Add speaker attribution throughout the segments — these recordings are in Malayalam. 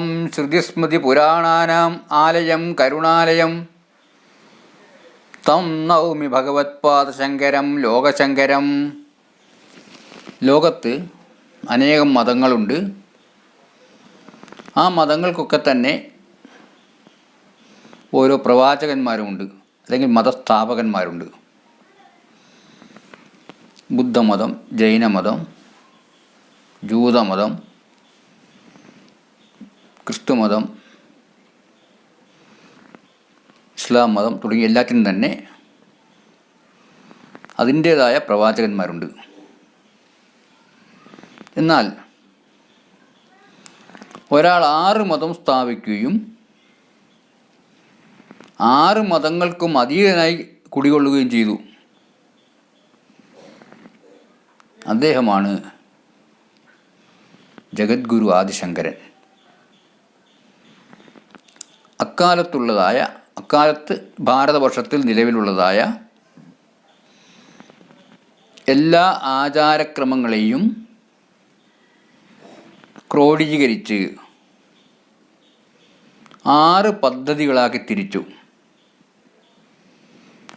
Speaker 1: ഓം ശ്രുതിസ്മൃതിപുരാണാനാം ആലയം കരുണാലയം. തം നൗമി ഭഗവത്പാദശങ്കരം ലോകശങ്കരം. ലോകത്ത് അനേകം മതങ്ങളുണ്ട്. ആ മതങ്ങൾക്കൊക്കെ തന്നെ ഓരോ പ്രവാചകന്മാരുമുണ്ട് അല്ലെങ്കിൽ മതസ്ഥാപകന്മാരുണ്ട്. ബുദ്ധമതം ജൈനമതം ജൂതമതം ക്രിസ്തുമതം ഇസ്ലാം മതം തുടങ്ങിയ എല്ലാത്തിനും തന്നെ അതിന്റേതായ പ്രവാചകന്മാരുണ്ട്. എന്നാൽ ഒരാൾ ആറ് മതം സ്ഥാപിക്കുകയും ആറ് മതങ്ങൾക്കും അതീതനായി കുടികൊള്ളുകയും ചെയ്തു. അദ്ദേഹമാണ് ജഗദ്ഗുരു ആദിശങ്കരൻ. അക്കാലത്തുള്ളതായ അക്കാലത്ത് ഭാരതവർഷത്തിൽ നിലവിലുള്ളതായ എല്ലാ ആചാരക്രമങ്ങളെയും ക്രോഡീകരിച്ച് ആറ് പദ്ധതികളാക്കി തിരിച്ചു.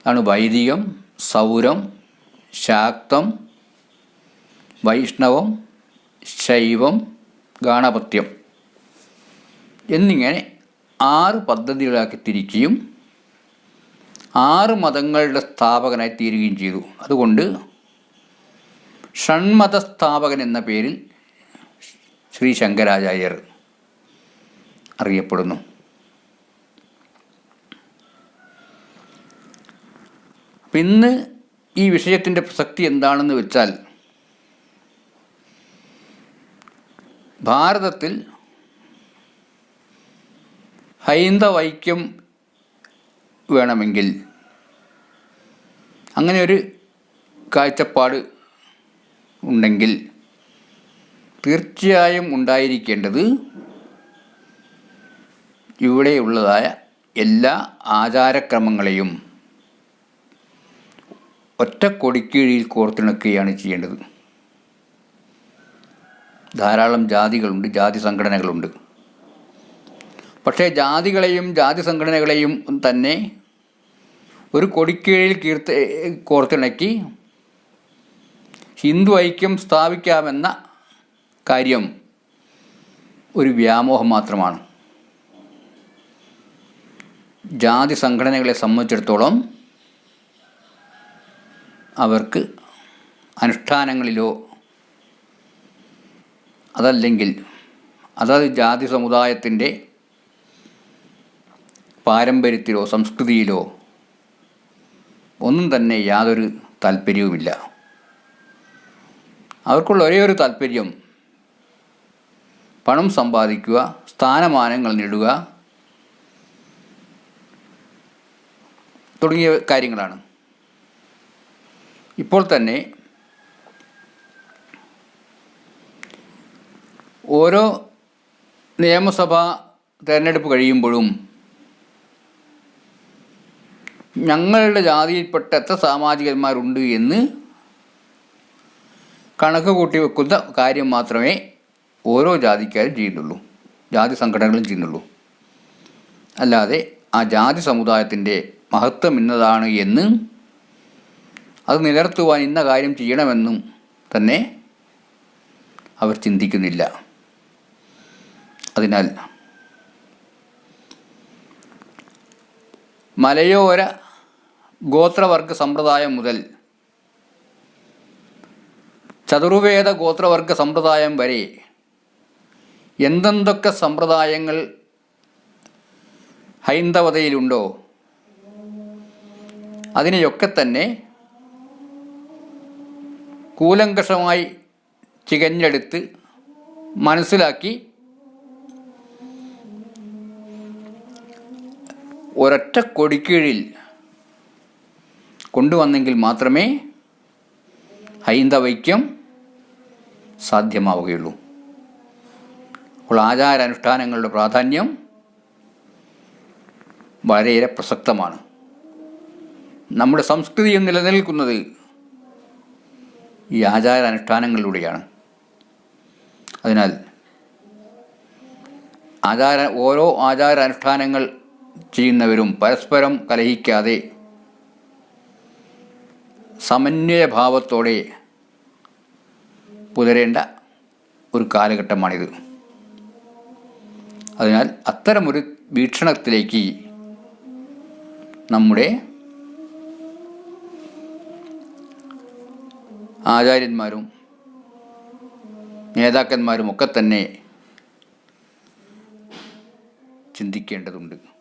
Speaker 1: ആണ് വൈദികം സൗരം ശാക്തം വൈഷ്ണവം ശൈവം ഗാണപത്യം എന്നിങ്ങനെ ആറ് പദ്ധതികളാക്കി തിരിക്കുകയും ആറ് മതങ്ങളുടെ സ്ഥാപകനായി തീരുകയും ചെയ്തു. അതുകൊണ്ട് ഷൺമത സ്ഥാപകൻ എന്ന പേരിൽ ശ്രീ ശങ്കരാചാര്യർ അറിയപ്പെടുന്നു. ഇന്ന് ഈ വിഷയത്തിന്റെ പ്രസക്തി എന്താണെന്ന് വെച്ചാൽ ഭാരതത്തിൽ ഹൈന്ദവൈക്യം വേണമെങ്കിൽ. അങ്ങനെ ഒരു കാഴ്ചപ്പാട് ഉണ്ടെങ്കിൽ തീർച്ചയായും ഉണ്ടായിരിക്കേണ്ടത് ഇവിടെയുള്ളതായ എല്ലാ ആചാരക്രമങ്ങളെയും ഒറ്റ കൊടിക്കീഴിൽ കോർത്തിണക്കുകയാണ് ചെയ്യേണ്ടത്. ധാരാളം ജാതികളുണ്ട് ജാതി സംഘടനകളുണ്ട്. പക്ഷേ ജാതികളെയും ജാതി സംഘടനകളെയും തന്നെ ഒരു കൊടിക്കീഴിൽ കീർത്ത് കോർത്തിണക്കി ഹിന്ദു ഐക്യം സ്ഥാപിക്കാമെന്ന കാര്യം ഒരു വ്യാമോഹം മാത്രമാണ്. ജാതി സംഘടനകളെ സംബന്ധിച്ചിടത്തോളം അവർക്ക് അനുഷ്ഠാനങ്ങളിലോ അതല്ലെങ്കിൽ അതായത് ജാതി സമുദായത്തിന്റെ പാരമ്പര്യത്തിലോ സംസ്കൃതിയിലോ ഒന്നും തന്നെ യാതൊരു താല്പര്യവുമില്ല. അവർക്കുള്ള ഒരേ ഒരു താല്പര്യം പണം സമ്പാദിക്കുക സ്ഥാനമാനങ്ങൾ നേടുക തുടങ്ങിയ കാര്യങ്ങളാണ്. ഇപ്പോൾ തന്നെ ഓരോ നിയമസഭാ തിരഞ്ഞെടുപ്പ് കഴിയുമ്പോഴും ഞങ്ങളുടെ ജാതിയിൽപ്പെട്ട എത്ര സാമാജികന്മാരുണ്ട് എന്ന് കണക്ക് കൂട്ടി വെക്കുന്ന കാര്യം മാത്രമേ ഓരോ ജാതിക്കാരും ചെയ്യുന്നുള്ളൂ. ജാതി സംഘടനകളും ചെയ്യുന്നുള്ളൂ. അല്ലാതെ ആ ജാതി സമുദായത്തിന്റെ മഹത്വം ഇന്നതാണ് എന്ന് അത് നിലനിർത്തുവാൻ ഇന്ന കാര്യം ചെയ്യണമെന്നും തന്നെ അവർ ചിന്തിക്കുന്നില്ല. അതിനാൽ മലയോര ഗോത്രവർഗ സമ്പ്രദായം മുതൽ ചതുർവേദ ഗോത്രവർഗ സമ്പ്രദായം വരെ എന്തെന്തൊക്കെ സമ്പ്രദായങ്ങൾ ഹൈന്ദവതയിലുണ്ടോ അതിനെയൊക്കെ തന്നെ കൂലങ്കഷമായി ചികഞ്ഞെടുത്ത് മനസ്സിലാക്കി ഒരൊറ്റ കൊടിക്കീഴിൽ കൊണ്ടുവന്നെങ്കിൽ മാത്രമേ ഹൈന്ദവൈക്യം സാധ്യമാവുകയുള്ളൂ. അപ്പോൾ ആചാരാനുഷ്ഠാനങ്ങളുടെ പ്രാധാന്യം വളരെയേറെ പ്രസക്തമാണ്. നമ്മുടെ സംസ്കൃതിയും നിലനിൽക്കുന്നത് ഈ ആചാരാനുഷ്ഠാനങ്ങളിലൂടെയാണ്. അതിനാൽ ആചാര ഓരോ ആചാരാനുഷ്ഠാനങ്ങൾ ചെയ്യുന്നവരും പരസ്പരം കലഹിക്കാതെ സമന്വയഭാവത്തോടെ പുലരേണ്ട ഒരു കാലഘട്ടമാണിത്. അതിനാൽ അത്തരമൊരു വീക്ഷണത്തിലേക്ക് നമ്മുടെ ആചാര്യന്മാരും നേതാക്കന്മാരും ഒക്കെ തന്നെ ചിന്തിക്കേണ്ടതുണ്ട്.